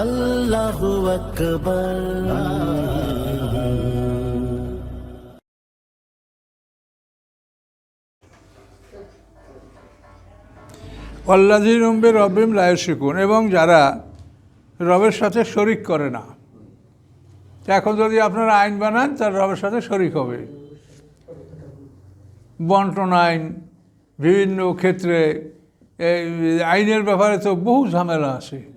আল্লাহু আকবার। অল্লাজি রম্বে শিকুন এবং যারা রবের সাথে শরিক করে না। এখন যদি আপনারা আইন বানান, তার রবের সাথে শরিক হবে। বন্টন আইন, বিভিন্ন ক্ষেত্রে, এই আইনের ব্যাপারে তো বহু ঝামেলা আছে।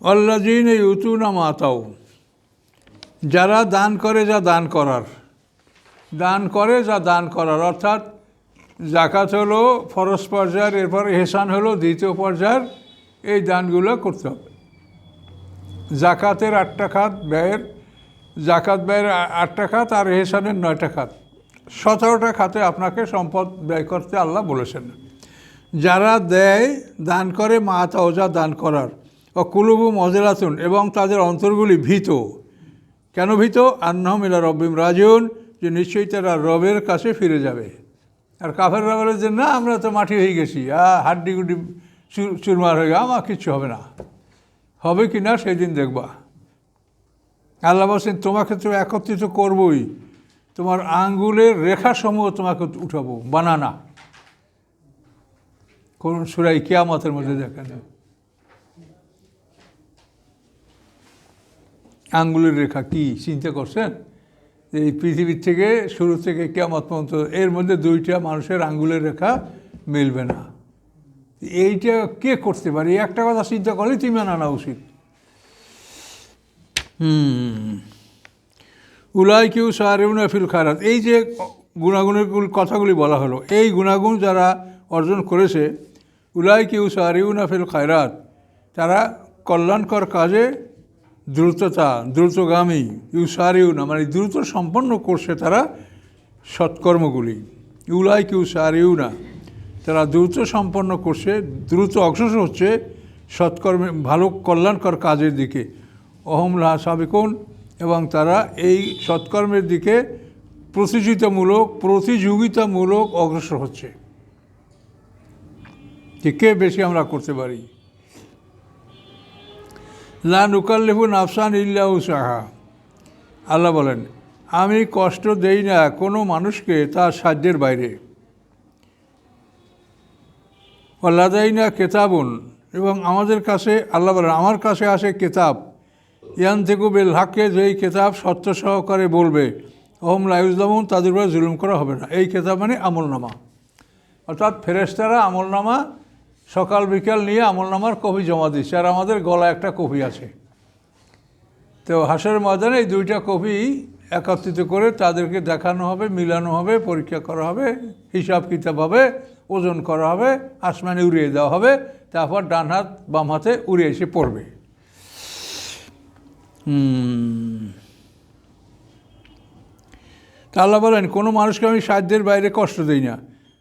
অল্লাজিন এই উতুনা মাতাও যারা দান করে যা দান করার। দান করে যা দান করার। অর্থাৎ জাকাত হলো ফরস পর্যায়ের, এরপর এহসান হলো দ্বিতীয় পর্যায়ের, এই দানগুলো করতে হবে। জাকাতের আটটা খাত ব্যয়ের জাকাত ব্যয়ের আটটা খাত আর এহসানের নয়টা খাত। সতেরোটা খাতে আপনাকে সম্পদ ব্যয় করতে আল্লাহ বলেছেন। যারা দেয়, দান করে মা তাওজা দান করার। ও কুলুবু মজেরাতুন এবং তাদের অন্তরগুলি ভীত। কেন ভীত? আন্নাহম ইলা রব্বিম রাজিউন, যে নিশ্চয়ই তারা রবের কাছে ফিরে যাবে। আর কাফেররা বলে যে, না, আমরা তো মাটি হয়ে গেছি হাড্ডি গুড্ডি চুর- চুরমার হয়ে গেছে, আমার কিচ্ছু হবে না। হবে কি না সেই দিন দেখবা। আল্লাহ বলছেন, তোমাকে তো একত্রিত করবই। তোমার আঙ্গুলের রেখাসমূহ তোমাকে উঠাবো, বানানা। কোন সুরাই কিয়ামতের মধ্যে দেখা যায়। আঙ্গুলের রেখা কি চিন্তা করছেন? যে এই পৃথিবীর থেকে, শুরু থেকে কেমত পর্যন্ত এর মধ্যে দুইটা মানুষের আঙ্গুলের রেখা মিলবে না। এইটা কে করতে পারে? একটা কথা চিন্তা করলে তুমি আনা উচিত। হুম। উলাই কেউ সারেউনা ফিল খারাত এই যে গুণাগুণের কথাগুলি বলা হলো, এই গুণাগুণ যারা অর্জন করেছে উলাই কেউ সারেউনা ফিল খায়রাত, তারা কল্যাণকর কাজে দ্রুততা, দ্রুতগামী ইউ সারিউনা মানে দ্রুত সম্পন্ন করছে তারা সৎকর্মগুলি। ইউলাই কিউ সারিউনা তারা দ্রুত সম্পন্ন করছে দ্রুত অগ্রসর হচ্ছে সৎকর্মে, ভালো কল্যাণকর কাজের দিকে। অহম লাহা সাবিকুন, এবং তারা এই সৎকর্মের দিকে প্রতিযোগিতামূলক প্রতিযোগিতামূলক অগ্রসর হচ্ছে। কে বেশি আমরা করতে পারি। লা নুকাল্লিফু নাফসান ইল্লাহু সাহা আল্লাহ বলেন, আমি কষ্ট দেই না কোনো মানুষকে তার সাধ্যের বাইরে। না কেতাবুন, এবং আমাদের কাছে, আল্লাহ বলেন, আমার কাছে আসে কেতাব। ইয়ান থেকে বেল হাকে যেই কেতাব সত্য সহকারে বলবে। ওহম লাইউজলামুন তাদের উপরে জুলুম করা হবে না। এই কেতাব মানে আমলনামা। অর্থাৎ ফেরেশতারা আমলনামা সকাল বিকাল নিয়ে আমল নামার কপি জমা দিচ্ছে, আর আমাদের গলায় একটা কপি আছে। তো হাসের ময়দানে এই দুইটা কপি একত্রিত করে তাদেরকে দেখানো হবে, মিলানো হবে, পরীক্ষা করা হবে, হিসাব কিতাব হবে, ওজন করা হবে, আসমানে উড়িয়ে দেওয়া হবে, তারপর ডান হাত, বাম হাতে উড়ে এসে পড়বে। তা আল্লাহ বলেন, কোনো মানুষকে আমি সাধ্যের বাইরে কষ্ট দিই না।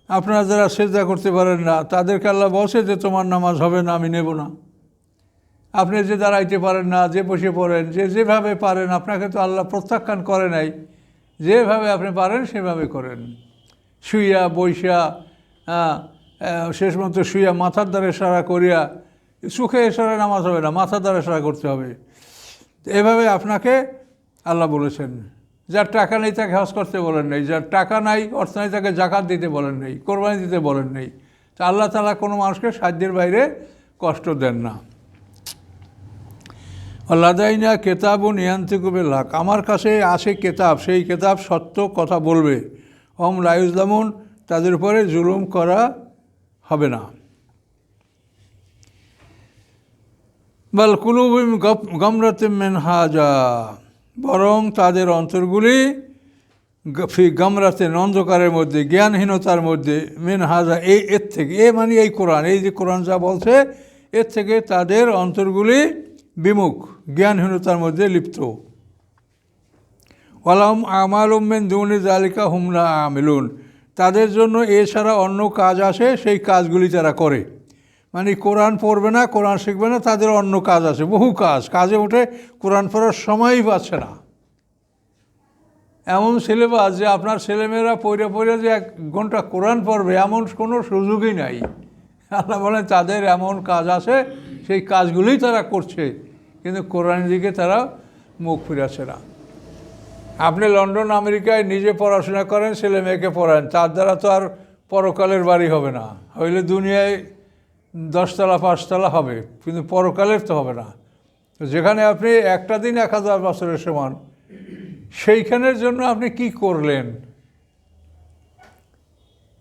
আপনারা যারা সেজদা করতে পারেন না, তাদেরকে আল্লাহ বসে যে, তোমার নামাজ হবে না, আমি নেব না। আপনি যে দাঁড়াইতে পারেন না, যে বসে পড়েন, যে যেভাবে পারেন, আপনাকে তো আল্লাহ প্রত্যাখ্যান করে নাই। যেভাবে আপনি পারেন, সেভাবে করেন। শুইয়া বৈশা শেষ মতো শুইয়া মাথার দ্বারা সারা করিয়া, সুখে এসারা নামাজ হবে না, মাথার দ্বারা সারা করতে হবে। এভাবে আপনাকে আল্লাহ বলেছেন। যার টাকা নেই তাকে হজ করতে বলেন নেই, যার টাকা নাই, অর্থ নেই, তাকে জাকাত দিতে বলেন নেই, কোরবানি দিতে বলেন নেই। তা আল্লাহ তালা কোনো মানুষকে সাহায্যের বাইরে কষ্ট দেন না। লাদাইনা কেতাব ও নিয়ান্তিকুবে লাখ আমার কাছে আসে কেতাব, সেই কেতাব সত্য কথা বলবে। ওম লাইজলামুন তাদের উপরে জুলুম করা হবে না। বাল কুলুবিম গমরাতে মেনহাজা বরং তাদের অন্তরগুলি ফি গামরাতে অন্ধকারের মধ্যে, জ্ঞানহীনতার মধ্যে, মেন হাজা এই এর থেকে, এ মানে এই কোরআন, এই যে কোরআন যা বলছে, এর থেকে তাদের অন্তরগুলি বিমুখ, জ্ঞানহীনতার মধ্যে লিপ্ত। ওয়ালাম আমাল উম্মেন দুনি জালিকা হুমলা আমিলুন। তাদের জন্য এছাড়া অন্য কাজ আসে, সেই কাজগুলি তারা করে। মানে কোরআন পড়বে না, কোরআন শিখবে না, তাদের অন্য কাজ আছে। বহু কাজ। কাজে উঠে কোরআন পড়ার সময়ই পাচ্ছে না। এমন সিলেবাস যে আপনার ছেলেমেয়েরা পড়ে পড়ে যে এক ঘণ্টা কোরআন পড়বে, এমন কোনো সুযোগই নাই। আল্লাহ বলেন, তাদের এমন কাজ আছে, সেই কাজগুলোই তারা করছে, কিন্তু কোরআনের দিকে তারা মুখ ফিরাচ্ছে না। আপনি লন্ডন, আমেরিকায় নিজে পড়াশোনা করেন ছেলে মেয়েকে পড়ান, তার দ্বারা তো আর পরকালের বাড়ি হবে না। হইলে দুনিয়ায় দশতলা, পাঁচতলা হবে, কিন্তু পরকালের তো হবে না। যেখানে আপনি একটা দিন এক হাজার বছরের সমান, সেইখানের জন্য আপনি কি করলেন?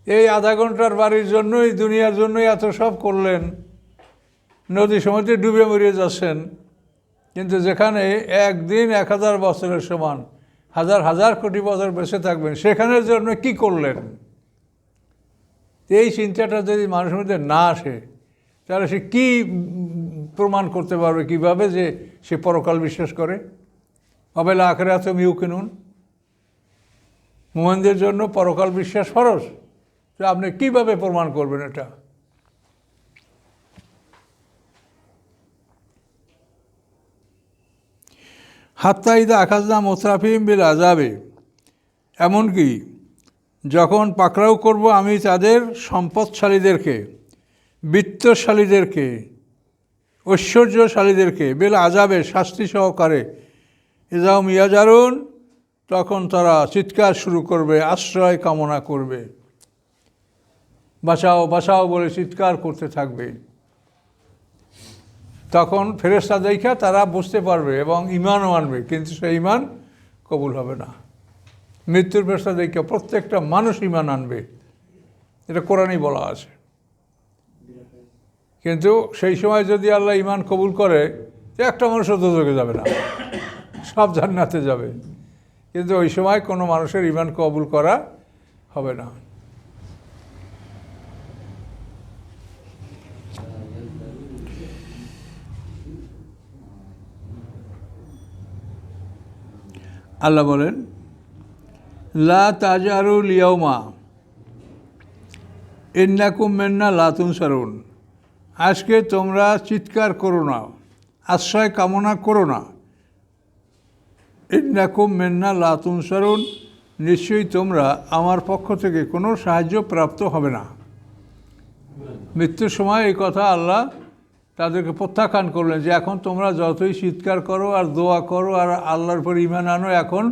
এই আধা ঘণ্টার বাড়ির জন্যই, দুনিয়ার জন্যই এত সব করলেন। নদী সমুদ্রে ডুবে মরিয়ে যাচ্ছেন। কিন্তু যেখানে একদিন এক হাজার বছরের সমান, হাজার হাজার কোটি বছর বেঁচে থাকবেন, সেখানের জন্য কি করলেন? এই চিন্তাটা যদি মানুষের মধ্যে না আসে তাহলে সে কী প্রমাণ করতে পারবে কীভাবে যে সে পরকাল বিশ্বাস করে? অবেলা আখের এত মিউ কিনুন। মোমেনদের জন্য পরকাল বিশ্বাস ফরস তো আপনি কীভাবে প্রমাণ করবেন এটা? হাত্তাইদা আকাশদা মোসরাফিম বিল আজাবে এমনকি যখন পাকড়াও করব আমি তাদের সম্পদশালীদেরকে বিত্তশালীদেরকে, ঐশ্বর্যশালীদেরকে, বেল আজাবে শাস্তি সহকারে এজাও মিয়াজারুন তখন তারা চিৎকার শুরু করবে, আশ্রয় কামনা করবে। বাঁচাও বাঁচাও বলে চিৎকার করতে থাকবে। তখন ফেরেস্তা দেখা তারা বুঝতে পারবে এবং ইমানও আনবে, কিন্তু সেই ইমান কবুল হবে না। মৃত্যুর ফেরেস্তা দেখা প্রত্যেকটা মানুষ ইমান আনবে। এটা কোরআনই বলা আছে। কিন্তু সেই সময় যদি আল্লাহ ইমান কবুল করে একটা মানুষও দোজকে যাবে না। সব জান্নাতে যাবে। কিন্তু ওই সময় কোনো মানুষের ইমান কবুল করা হবে না। আল্লাহ বলেন, লা তাজারুল ইয়মা ইন্নাকুম মেন্না লাতুন সারুন আজকে তোমরা চিৎকার করো না, আশ্রয় কামনা করো না। ইন্নাকুম মেন্না লাতুন সারুন নিশ্চয়ই তোমরা আমার পক্ষ থেকে কোনো সাহায্য প্রাপ্ত হবে না। মৃত্যুর সময় এই কথা আল্লাহ তাদেরকে প্রত্যাখ্যান করলেন যে, এখন তোমরা যতই চিৎকার করো আর দোয়া করো আর আল্লাহর পর ইমান আনো, এখন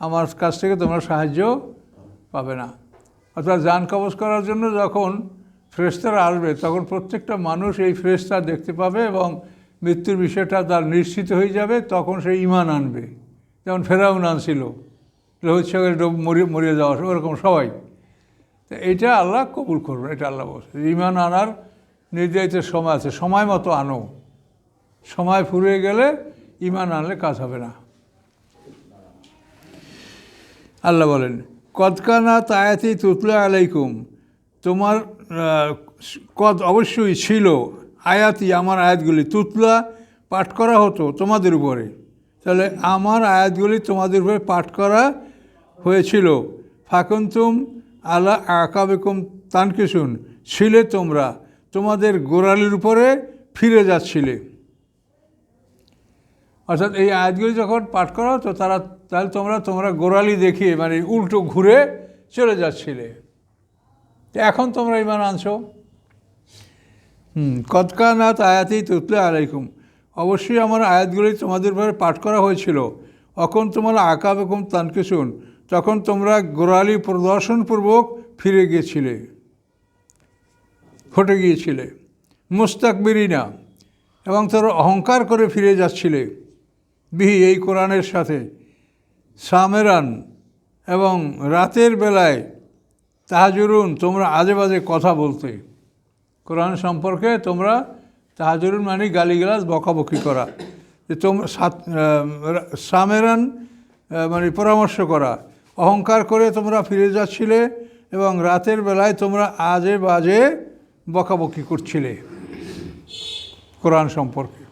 আমার কাছ থেকে তোমরা সাহায্য পাবে না। অর্থাৎ যান কবজ করার জন্য যখন ফ্রেস্তারা আসবে, তখন প্রত্যেকটা মানুষ এই ফ্রেস্তা দেখতে পাবে এবং মৃত্যুর বিষয়টা তার নিশ্চিত হয়ে যাবে, তখন সে ইমান আনবে। যেমন ফেরাউন আনছিল, লোহিত সাগরে ডুব মরিয়ে মরিয়ে যাওয়া, ওরকম সবাই। তো এইটা আল্লাহ কবুল করবে এটা আল্লাহ বলছে। ইমান আনার নির্ধারিত সময় আছে, সময় মতো আনো। সময় ফুরিয়ে গেলে ইমান আনলে কাজ হবে না। আল্লাহ বলেন কদকানা তায়াতি তুতলা আলাইকুম, তোমার কদ অবশ্যই ছিল। আয়াতি আমার আয়াতগুলি তুতলা পাঠ করা হতো তোমাদের উপরে। তাহলে আমার আয়াতগুলি তোমাদের উপরে পাঠ করা হয়েছিল। ফাকুন্তুম আলা আকাবেকুম তানকিসুন, ছিলে তোমরা। তোমাদের গোড়ালির উপরে ফিরে যাচ্ছিলে। অর্থাৎ এই আয়াতগুলি যখন পাঠ করা হতো, তারা তাহলে তোমরা তোমরা গোড়ালি দেখিয়ে মানে উল্টো ঘুরে চলে যাচ্ছিলে। এখন তোমরা ইমান আনছো? হুম কতকানাত আয়াতি তুতলে আলাইকুম। অবশ্যই আমার আয়াতগুলি তোমাদের উপরে পাঠ করা হয়েছিল। অখন তোমরা আঁকা বেকম তানকে শুন তখন তোমরা গোড়ালি প্রদর্শনপূর্বক ফিরে গিয়েছিলে। হটে গিয়েছিলে। মুস্তাকবিরিনা এবং তোর অহংকার করে ফিরে যাচ্ছিলে। বিহি, এই কোরআনের সাথে। সামেরান এবং রাতের বেলায় তাহাজুরুন, তোমরা আজে বাজে কথা বলতে। কোরআন সম্পর্কে তোমরা তাহাজুরুন মানে গালিগালাজ, বকাবকি করা। যে তোমরা সামেরান মানে পরামর্শ করা। অহংকার করে তোমরা ফিরে যাচ্ছিলে এবং রাতের বেলায় তোমরা আজে বাজে বকাবকি করছিলে। কোরআন সম্পর্কে।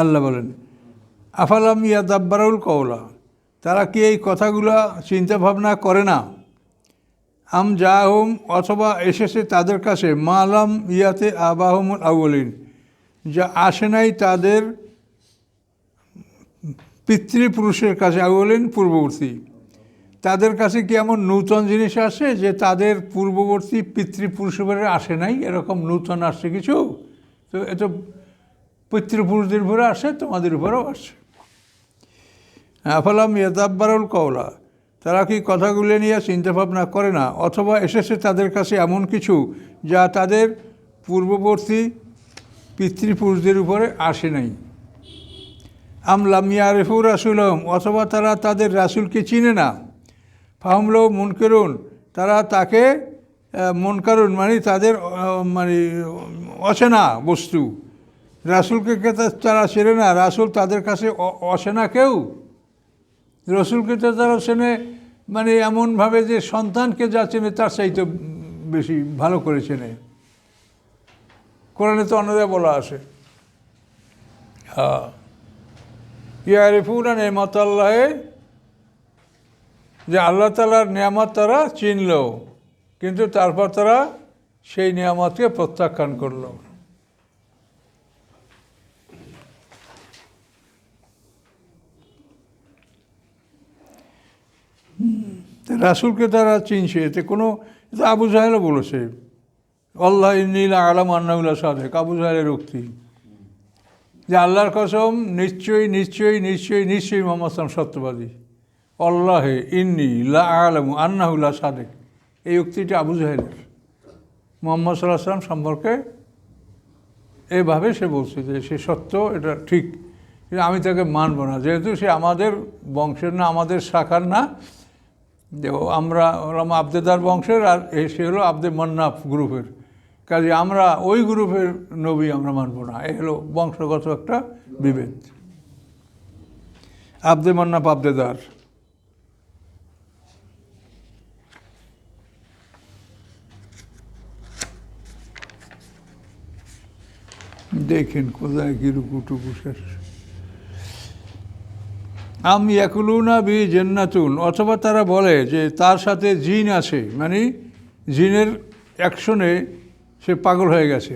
আল্লাহ বলেন, আফালাম ইয়া দাব্বারুল কওলা? তারা কি এই কথাগুলো চিন্তা ভাবনা করে না? আম যা হোম অথবা এসেছে তাদের কাছে, মালাম ইয়াতে আবাহমুল আউলিন যা আসে নাই তাদের পিতৃপুরুষের কাছে আমি বলেন পূর্ববর্তী। তাদের কাছে কি এমন নূতন জিনিস আসে যে তাদের পূর্ববর্তী পিতৃপুরুষের আসে নাই? এরকম নূতন আসছে কিছু? তো এ তো পিতৃপুরুষদের উপরে আসে, তোমাদের উপরেও আসে আফালাম ইয়াদাব্বারুল কওলা, তারা কি কথাগুলো নিয়ে চিন্তা ভাবনা করে না, অথবা এসেছে তাদের কাছে এমন কিছু যা তাদের পূর্ববর্তী পিতৃপুরুষদের উপরে আসে নাই? আম লামিয়া রেফু রাসুলম অথবা তারা তাদের রাসুলকে চিনে না? ফাহমলো মুনকেরুন, তারা তাকে মন কারুন মানে তাদের মানে অচেনা বস্তু। রাসুলকে তারা চেনে না? রাসুল তাদের কাছে অচেনা কেউ? রসুলকে তো তারা চেনে মানে এমনভাবে যে সন্তানকে যা চেনে তার চাইতে বেশি ভালো করে চেনে। কোরআনে তো অন্যদের বলা আছে। হ্যাঁ ইয়ারিফুনা নেমত আল্লাহে যে আল্লাহ তালার নিয়ামত তারা চিনল, কিন্তু তারপর তারা সেই নিয়ামতকে প্রত্যাখ্যান করল তা রাসুলকে তারা চিনছে, এতে কোনো এটা আবু জাহেলও বলেছে, আল্লাহ নীল আলাম আন্নাউল্লাহ সাদেক আবু জাহেলের উক্তি। যে আল্লাহর কসম, নিশ্চয়ই নিশ্চয়ই নিশ্চয়ই নিশ্চয়ই মোহাম্মদ সালাম সত্যবাদী। আল্লাহে ইন্নি লা আলম আন্নাহুল্লাহ সাদেক। এই উক্তিটি আবু জাহেলের। মোহাম্মদ সাল্লাহ সাল্লাম সম্পর্কে এভাবে সে বলছে যে সে সত্য, এটা ঠিক। আমি তাকে মানব না, যেহেতু সে আমাদের বংশের না, আমাদের শাখার না যে আমরা হলাম আবদেদার বংশের আর সে হলো আবদে মন্নাফ গ্রুপের। কাজে আমরা ওই গ্রুপের নবী আমরা মানব না, এ হলো বংশগত একটা বিভেদ। আবদে মন্নাফ আবদেদার। দেখেন কোথায় কি রুকুটুকু শেষ। আম ইয়াকুলুনা বি জেন্নাতুন, অথবা তারা বলে যে তার সাথে জিন আছে মানে জিনের অ্যাকশনে সে পাগল হয়ে গেছে।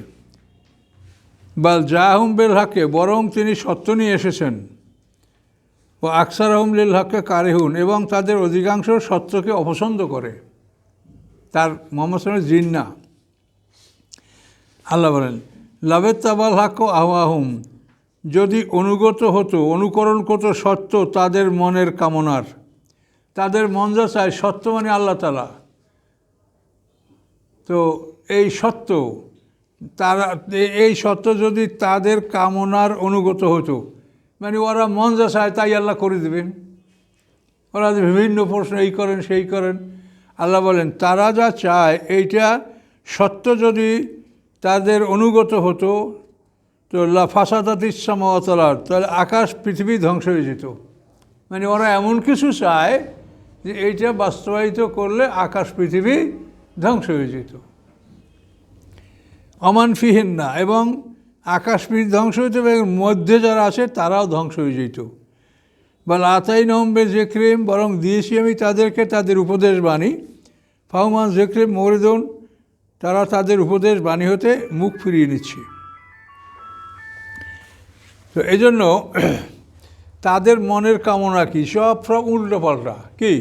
বা জাহুম বেল হাকে বরং তিনি সত্য নিয়ে এসেছেন। ও আকসার আহম লিল হাক্কে কারেহুন, এবং তাদের অধিকাংশ সত্যকে অপছন্দ করে। তার মোহাম্মদ সালামের জিন না। আল্লাহ বলেন লাভের তাবাল হাক্য আহম যদি অনুগত হতো, অনুকরণ করতো সত্য তাদের মনের কামনার। তাদের মন যা চায় সত্য মানে আল্লাহ তালা তো এই সত্য, তারা, এই সত্য যদি তাদের কামনার অনুগত হতো মানে ওরা মন যা চায় তাই আল্লাহ করে দেবেন। ওরা বিভিন্ন প্রশ্ন এই করেন, সেই করেন। আল্লাহ বলেন, তারা যা চায়, এইটা সত্য যদি তাদের অনুগত হতো তো লাফাসাদাত ইসামাতলার তাহলে আকাশ পৃথিবী ধ্বংস হয়ে যেত। মানে ওরা এমন কিছু চায় যে এইটা বাস্তবায়িত করলে আকাশ পৃথিবী ধ্বংস হয়ে যেত। অমানফিহীন না এবং আকাশ পৃথিবী ধ্বংস হইত এবং মধ্যে যারা আছে তারাও ধ্বংস হয়ে যেত। বা লাতাই নহম্বে জেক্রিম, বরং দিয়েছি আমি তাদেরকে তাদের উপদেশ বাণী। ফাহমান জেক্রিম মরিদন, তারা তাদের উপদেশ বাণী হতে মুখ ফিরিয়ে নিচ্ছে। তো এই জন্য তাদের মনের কামনা কি? সব সব উল্টো পাল্টা। কি?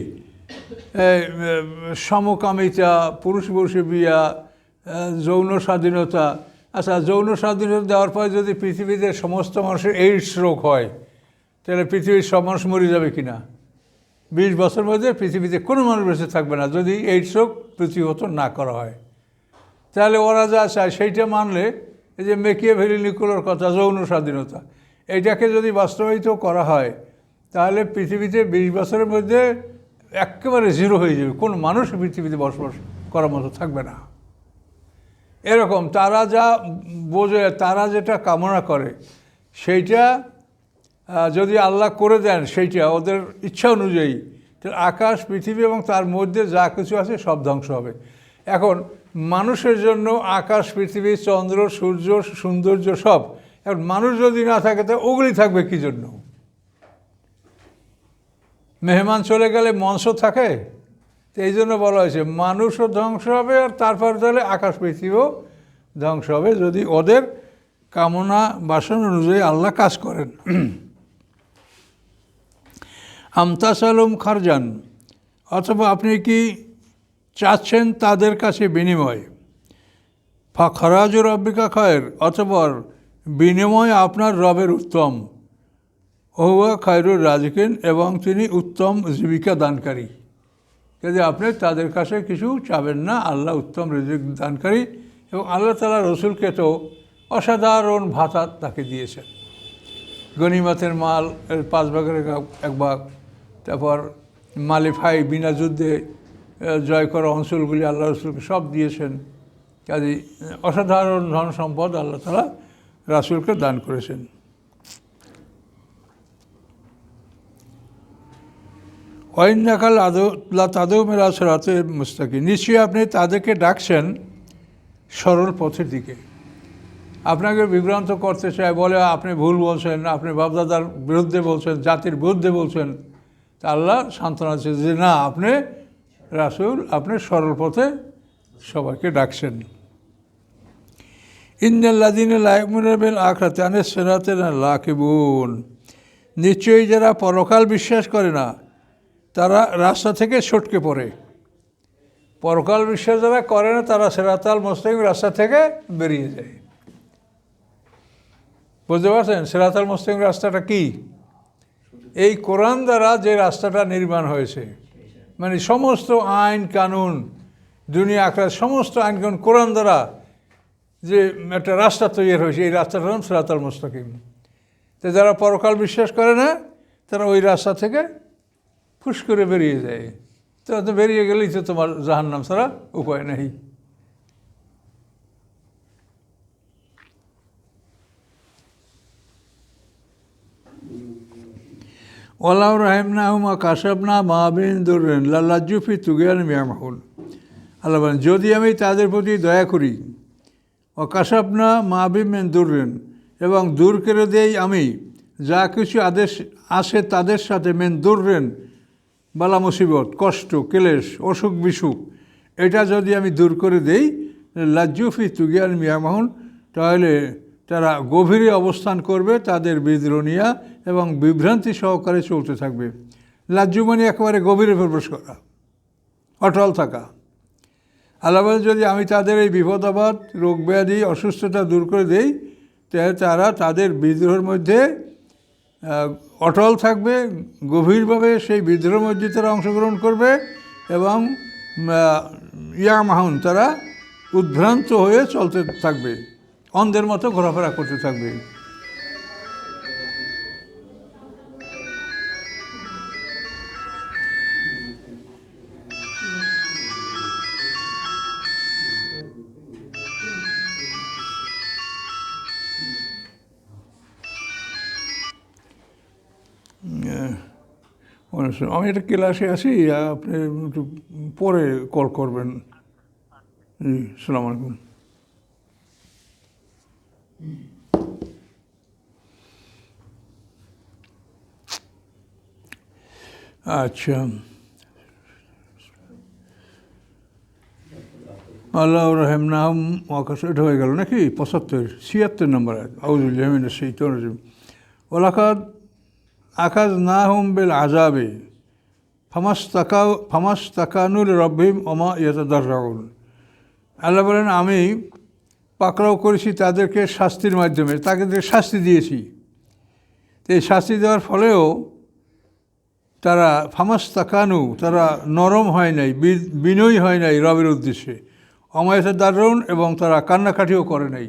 সমকামিতা, পুরুষ পুরুষে বিয়া যৌন স্বাধীনতা। আচ্ছা যৌন স্বাধীনতা দেওয়ার পর যদি পৃথিবীতে সমস্ত মানুষের এইডস রোগ হয়, তাহলে পৃথিবীর সব মানুষ মরে যাবে কি না বিশ বছর মধ্যে পৃথিবীতে কোনো মানুষ বেঁচে থাকবে না। যদি এইডস রোগ প্রতিহত না করা হয়, তাহলে ওরা যা চায় সেইটা মানলে এই যে মেকিয়ে ভেরি নিকুলোর কথা, যৌন স্বাধীনতা এইটাকে যদি বাস্তবায়িত করা হয়, তাহলে পৃথিবীতে বিশ বছরের মধ্যে একেবারে জিরো হয়ে যাবে। কোনো মানুষ পৃথিবীতে বসবাস করার মতো থাকবে না। এরকম তারা যা বোঝে, তারা যেটা কামনা করে, সেইটা যদি আল্লাহ করে দেন, সেইটা ওদের ইচ্ছা অনুযায়ী আকাশ, পৃথিবী এবং তার মধ্যে যা কিছু আছে সব ধ্বংস হবে। এখন মানুষের জন্য আকাশ, পৃথিবী, চন্দ্র, সূর্য, সৌন্দর্য সব এখন মানুষ যদি না থাকে, তো ওগুলি থাকবে কী জন্য? মেহমান চলে গেলে মঞ্চ থাকে, তো এই জন্য বলা হয়েছে, মানুষও ধ্বংস হবে আর তারপর তাহলে আকাশ পৃথিবীও ধ্বংস হবে যদি ওদের কামনা বাসন অনুযায়ী আল্লাহ কাজ করেন। আমতাস আলম খারজান, অথবা আপনি কি চাচ্ছেন তাদের কাছে বিনিময়? ফা খরাজুর রব্বিকা খয়ের, অথবা বিনিময় আপনার রবের উত্তম। ওহুয়া খায়রুর রাজিকিন এবং তিনি উত্তম জীবিকা দানকারী। যদি আপনি তাদের কাছে কিছু চাবেন না, আল্লাহ উত্তম রিজিক দানকারী এবং আল্লাহ তালা রসুলকে তো অসাধারণ ভাতা তাকে দিয়েছেন। গনিমতের মাল, এর পাঁচ ভাগের এক ভাগ তারপর মালিফাই, বিনা যুদ্ধে জয় করা অঞ্চলগুলি আল্লাহ রসুলকে সব দিয়েছেন। কাজে অসাধারণ ধন সম্পদ আল্লাহ তালা রাসুলকে দান করেছেন। অইন্যাকাল আদৌ তাদেও মেলা সরাতে মুস্তাকি নিশ্চয়ই আপনি তাদেরকে ডাকছেন সরল পথের দিকে। আপনাকে বিভ্রান্ত করতে চায়, বলে আপনি ভুল বলছেন, আপনি বাপদাদার বিরুদ্ধে বলছেন, জাতির বিরুদ্ধে বলছেন। তা আল্লাহ সান্ত্বনা আছে যে না, আপনি রাসুল, আপনি সরল পথে সবাইকে ডাকছেন। ইন্দাল্লাদিন লাইমুরাবেল আখরাতে আনে সেরাতে লাকিবুন নিশ্চয়ই যারা পরকাল বিশ্বাস করে না, তারা রাস্তা থেকে ছটকে পড়ে। পরকাল বিশ্বাস যারা করে না, তারা সেরাতাল মোস্তাকিম রাস্তা থেকে বেরিয়ে যায়। বুঝতে পারছেন? সেরাতাল মোস্তাকিম রাস্তাটা কি? এই কোরআন দ্বারা যে রাস্তাটা নির্মাণ হয়েছে মানে সমস্ত আইন কানুন, দুনিয়া আখড়া সমস্ত আইন কানুন কোরআন দ্বারা যে একটা রাস্তা তৈরি হয়েছে, এই রাস্তাটার নাম সেরাতাল মোস্তাকিম। তো যারা পরকাল বিশ্বাস করে না, তারা ওই রাস্তা থেকে ফুস করে বেরিয়ে যায়। তো তো বেরিয়ে গেলেই তো তোমার জাহান্নাম ছাড়া উপায় নেই। ওলাউ রাহিম না হুমা কাশাব না মাহবিন দুরেন লাল্লাজুফি তুগিয়ান মিয়ামাহুল। আল্লাহ যদি আমি তাদের প্রতি দয়া করি ও কাশাব না মাহবিমেন দুরেন এবং দূর করে দেই আমি। যা কিছু আদেশ আসে তাদের সাথে মেন দুর্রেন, বালা মুসিবত, কষ্ট, কেলেশ, অসুখ বিসুখ, এটা যদি আমি দূর করে দেই লাজ্জুফি তুগিয়ান মিয়ামাহুন, তাহলে তারা গভীরে অবস্থান করবে তাদের বিদ্রোনিয়া এবং বিভ্রান্তি সহকারে চলতে থাকবে। লাজ্জু মানে একেবারে গভীরে প্রবেশ করা, অটল থাকা। আল্লাহ যদি আমি তাদের এই বিপদাবাদ রোগ ব্যাধি, অসুস্থতা দূর করে দেই তাহলে তারা তাদের বিদ্রোহের মধ্যে অটল থাকবে, গভীরভাবে সেই বিদ্রোহের মধ্যে তারা অংশগ্রহণ করবে এবং ইয়া মাহুন তারা উদ্ভ্রান্ত হয়ে চলতে থাকবে। অন্ধের মতো ঘোরাফেরা করতে থাকবে। আমি একটা ক্লাসে আছি, আপনি একটু পরে কল করবেন। জি সালাম আলাইকুম। আচ্ছা। আল্লাহ রহেম নাম আকাশ এটা হয়ে গেল নাকি? পঁচাত্তর, ছিয়াত্তর নম্বর আউজুল আউজুল্লাহমিন সেই ওলাকাত আকাজ না হুম বেল আজাবে ফামাস তাকা ফামাস তাকানুল রব্বিম ওমা ইয়াতাদার রাহুল আল্লাহ বলেন, আমি পাকড়াও করেছি তাদেরকে শাস্তির মাধ্যমে, তাদেরকে শাস্তি দিয়েছি। এই শাস্তি দেওয়ার ফলেও তারা ফামাস তাকানু তারা নরম হয় নাই বিনয়ী হয় নাই রবের উদ্দেশ্যে। অমায়সা দারুণ এবং তারা কান্নাকাটিও করে নাই।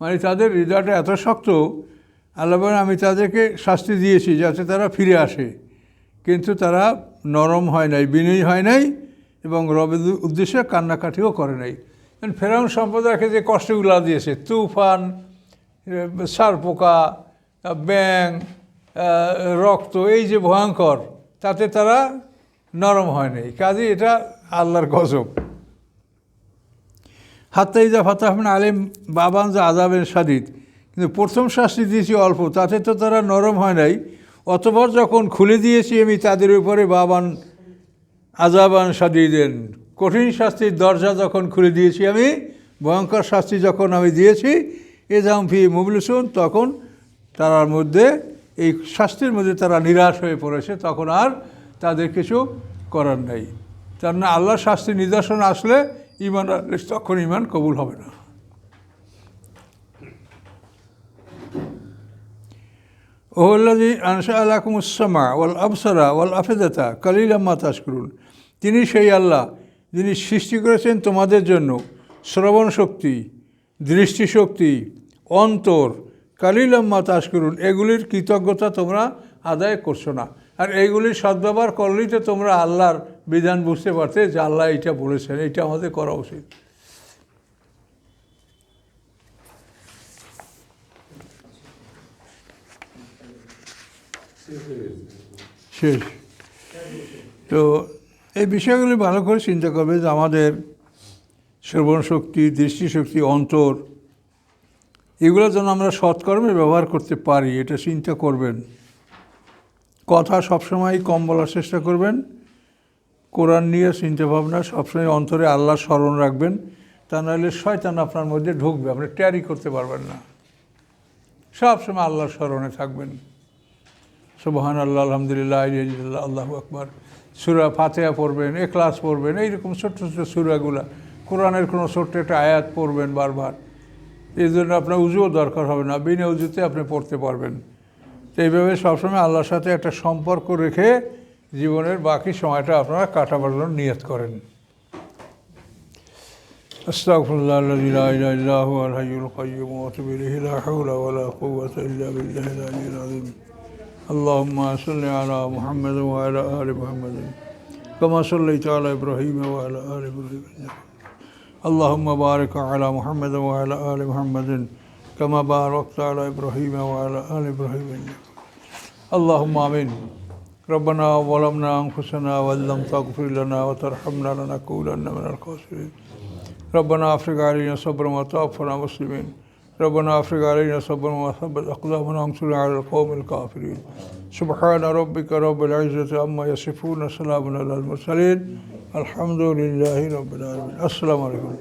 মানে তাদের হৃদয়টা এত শক্ত আল্লাহ আমি তাদেরকে শাস্তি দিয়েছি যাতে তারা ফিরে আসে। কিন্তু তারা নরম হয় নাই, বিনয়ী হয় নাই এবং রবের উদ্দেশ্যে কান্নাকাটিও করে নাই। ফেরাউন সম্প্রদায়কে যে কষ্টগুলো দিয়েছে, তুফান, সার পোকা ব্যাং রক্ত, এই যে ভয়ঙ্কর, তাতে তারা নরম হয় নাই। কাজে এটা আল্লাহর গজব। হাত্তাইজা ফাতাহমিন আলেম বাবান যা আজাবের সাদিদ কিন্তু প্রথম শাস্তি দিয়েছি অল্প, তাতে তো তারা নরম হয় নাই। অতপর যখন খুলে দিয়েছি আমি, তাদের উপরে বাবান আজাবান সাজিয়ে দেন। কঠিন শাস্তির দরজা যখন খুলে দিয়েছি আমি, ভয়ঙ্কর শাস্তি যখন আমি দিয়েছি, এ জামফি মুবলিসুন, তখন তারার মধ্যে, এই শাস্তির মধ্যে তারা নিরাশ হয়ে পড়েছে, তখন আর তাদের কিছু করার নেই। তার না আল্লাহর শাস্তির নিদর্শন আসলে ইমান তখন ইমান কবুল হবে না। ওহল্লাদি আনসা আলাকুমুসামা ওয়াল আবসারা ওয়াল আফেদাতা কালিল আম্মা তাসকুরুন তিনি সেই আল্লাহ যিনি সৃষ্টি করেছেন তোমাদের জন্য শ্রবণ শক্তি দৃষ্টিশক্তি অন্তর কালিল আম্মা তাসকুরুন এগুলির কৃতজ্ঞতা তোমরা আদায় করছ না। আর এইগুলির সদ্ব্যবহার করলেই তো তোমরা আল্লাহর বিধান বুঝতে পারতে যে আল্লাহ এটা বলেছেন এটা আমাদের করা উচিত। শেষ। তো এই বিষয়গুলি ভালো করে চিন্তা করবে যে আমাদের শ্রবণ শক্তি, দৃষ্টিশক্তি, অন্তর, এগুলো যেন আমরা সৎকর্মে ব্যবহার করতে পারি, এটা চিন্তা করবেন। কথা সবসময় কম বলার চেষ্টা করবেন। কোরআন নিয়ে চিন্তা ভাবনা সবসময় অন্তরে আল্লাহ স্মরণ রাখবেন। তা নাহলে শয়তান আপনার মধ্যে ঢুকবে, আপনি ট্যারি করতে পারবেন না। সবসময় আল্লাহর স্মরণে থাকবেন। সোবাহান আল্লাহ আলহামদুলিল্লাহ আল্লাহ আকবর। সুরা ফাতেহা পড়বেন এখলাস পড়বেন, এইরকম ছোট্ট ছোট্ট সুরাগুলা। কোরআনের কোনো ছোট্ট একটা আয়াত পড়বেন বারবার। এই জন্য আপনার উজুও দরকার হবে না, বিনা উজুতে আপনি পড়তে পারবেন। তো এইভাবে সবসময় আল্লাহর সাথে একটা সম্পর্ক রেখে জীবনের বাকি সময়টা আপনারা কাটাবার জন্য নিয়ত করেন। আসসালামুকুল্লাহ আল্লাযী লা اللهم صل على محمد وعلى آل محمد. كما صليت على إبراهيم وعلى آل إبراهيم. اللهم بارك على محمد وعلى آل محمد. كما باركت على إبراهيم وعلى آل إبراهيم. اللهم آمين. ربنا ظلمنا أنفسنا وإن لم تغفر لنا وترحمنا لنكونن من الخاسرين. ربنا أفرغ علينا صبرا وتوفنا مسلمين. ربنا أفرغ علينا صبرا وثبت أقدامنا وانصرنا على القوم الكافرين. سبحان ربك رب العزة عما يصفون سلام على المرسلين. الحمد لله رب العالمين. السلام عليكم.